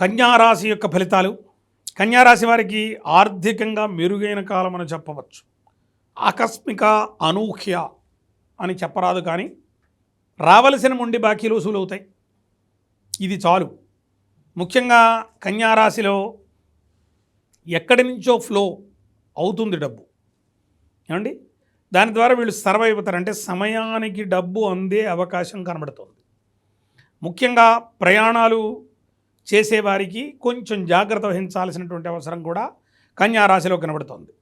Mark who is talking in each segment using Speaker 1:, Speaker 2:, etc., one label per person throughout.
Speaker 1: కన్యారాశి యొక్క ఫలితాలు. కన్యారాశి వారికి ఆర్థికంగా మెరుగైన కాలం అని చెప్పవచ్చు. ఆకస్మిక అనూహ్య అని చెప్పరాదు కానీ రావలసిన మొండి బాకీలు వసూలవుతాయి. ఇది చాలు. ముఖ్యంగా కన్యారాశిలో ఎక్కడి నుంచో ఫ్లో అవుతుంది డబ్బు. ఏమండి? దాని ద్వారా వీళ్ళు సర్వ్ అయిపోతారు. అంటే సమయానికి డబ్బు అందే అవకాశం కనబడుతుంది. ముఖ్యంగా ప్రయాణాలు చేసేవారికి కొంచెం జాగ్రత్త వహించాల్సినటువంటి అవసరం కూడా కన్యారాశిలో కనబడుతోంది.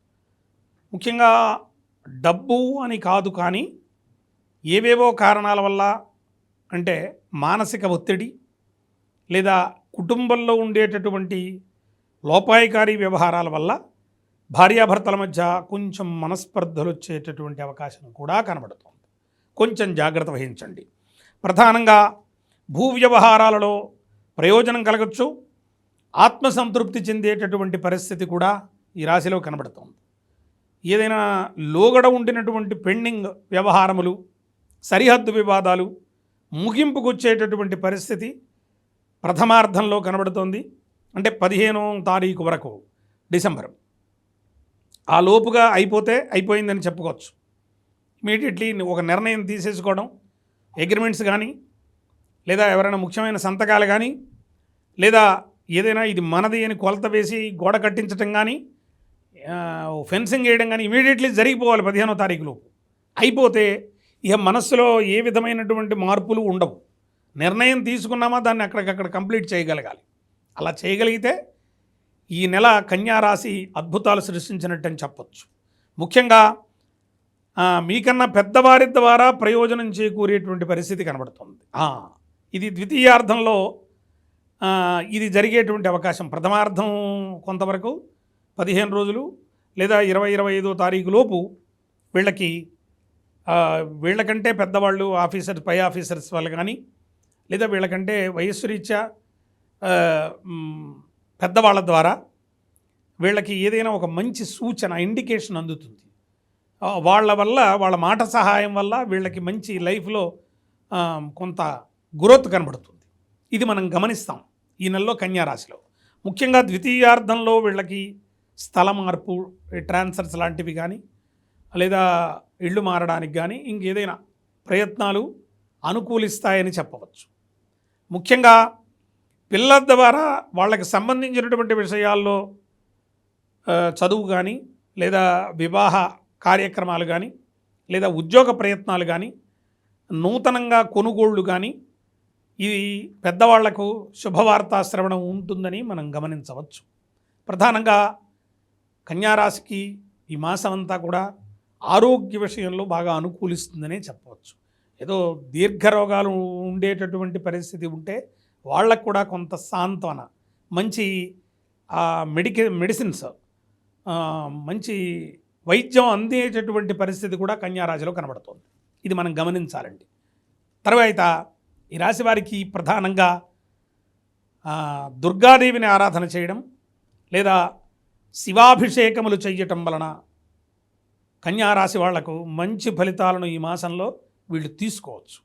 Speaker 1: ముఖ్యంగా డబ్బు అని కాదు కానీ ఏవేవో కారణాల వల్ల అంటే మానసిక ఒత్తిడి లేదా కుటుంబంలో ఉండేటటువంటి లోపాయకారి వ్యవహారాల వల్ల భార్యాభర్తల మధ్య కొంచెం మనస్పర్ధలు వచ్చేటటువంటి అవకాశం కూడా కనబడుతుంది. కొంచెం జాగ్రత్త వహించండి. ప్రధానంగా భూ వ్యవహారాలలో ప్రయోజనం కలగచ్చు. ఆత్మసంతృప్తి చెందేటటువంటి పరిస్థితి కూడా ఈ రాశిలో కనబడుతోంది. ఏదైనా లోగడ ఉండినటువంటి పెండింగ్ వ్యవహారములు సరిహద్దు వివాదాలు ముగింపుకు వచ్చేటటువంటి పరిస్థితి ప్రథమార్థంలో కనబడుతోంది. అంటే పదిహేనో తారీఖు వరకు డిసెంబర్. ఆ లోపుగా అయిపోతే అయిపోయిందని చెప్పుకోవచ్చు. ఇమీడియట్లీ ఒక నిర్ణయం తీసేసుకోవడం అగ్రిమెంట్స్ కానీ లేదా ఎవరైనా ముఖ్యమైన సంతకాలు కానీ లేదా ఏదైనా ఇది మనది అని కొలత వేసి గోడ కట్టించటం కానీ ఫెన్సింగ్ వేయడం కానీ ఇమీడియట్లీ జరిగిపోవాలి పదిహేనో తారీఖులో అయిపోతే ఇక మనస్సులో ఏ విధమైనటువంటి మార్పులు ఉండవు. నిర్ణయం తీసుకున్నామా దాన్ని అక్కడికక్కడ కంప్లీట్ చేయగలగాలి. అలా చేయగలిగితే ఈ నెల కన్యారాశి అద్భుతాలు సృష్టించినట్టు అని చెప్పచ్చు. ముఖ్యంగా మీకన్నా పెద్దవారి ద్వారా ప్రయోజనం చేకూరేటువంటి పరిస్థితి కనబడుతుంది. ఇది ద్వితీయార్థంలో ఇది జరిగేటువంటి అవకాశం. ప్రథమార్థం కొంతవరకు పదిహేను రోజులు లేదా ఇరవై ఇరవై ఐదో తారీఖు లోపు వీళ్ళకి వీళ్ళకంటే పెద్దవాళ్ళు ఆఫీసర్స్ పై ఆఫీసర్స్ వాళ్ళు కానీ లేదా వీళ్ళకంటే వయస్సు రీత్యా పెద్దవాళ్ళ ద్వారా వీళ్ళకి ఏదైనా ఒక మంచి సూచన ఇండికేషన్ అందుతుంది. వాళ్ళ వల్ల వాళ్ళ మాట సహాయం వల్ల వీళ్ళకి మంచి లైఫ్లో కొంత గ్రోత్ కనబడుతుంది. ఇది మనం గమనిస్తాం ఈ నెలలో కన్యారాశిలో ముఖ్యంగా ద్వితీయార్థంలో వీళ్ళకి స్థల మార్పు ట్రాన్స్ఫర్స్ లాంటివి కానీ లేదా ఇళ్ళు మారడానికి కానీ ఇంకేదైనా ప్రయత్నాలు అనుకూలిస్తాయని చెప్పవచ్చు. ముఖ్యంగా పిల్లల ద్వారా వాళ్ళకి సంబంధించినటువంటి విషయాల్లో చదువు కానీ లేదా వివాహ కార్యక్రమాలు కానీ లేదా ఉద్యోగ ప్రయత్నాలు కానీ నూతనంగా కొనుగోళ్ళు కానీ ఇది పెద్దవాళ్ళకు శుభవార్తా శ్రవణం ఉంటుందని మనం గమనించవచ్చు. ప్రధానంగా కన్యారాశికి ఈ మాసం అంతా కూడా ఆరోగ్య విషయంలో బాగా అనుకూలిస్తుందనే చెప్పవచ్చు. ఏదో దీర్ఘరోగాలు ఉండేటటువంటి పరిస్థితి ఉంటే వాళ్ళకు కూడా కొంత సాంత్వన మంచి మెడికి మెడిసిన్స్ మంచి వైద్యం అందేటటువంటి పరిస్థితి కూడా కన్యారాశిలో కనబడుతుంది. ఇది మనం గమనించాలండి. తర్వాత ఈ రాశి వారికి ప్రధానంగా దుర్గాదేవిని ఆరాధన చేయడం లేదా శివాభిషేకములు చెయ్యటం వలన కన్యారాశి వాళ్ళకు మంచి ఫలితాలను ఈ మాసంలో వీళ్ళు తీసుకోవచ్చు.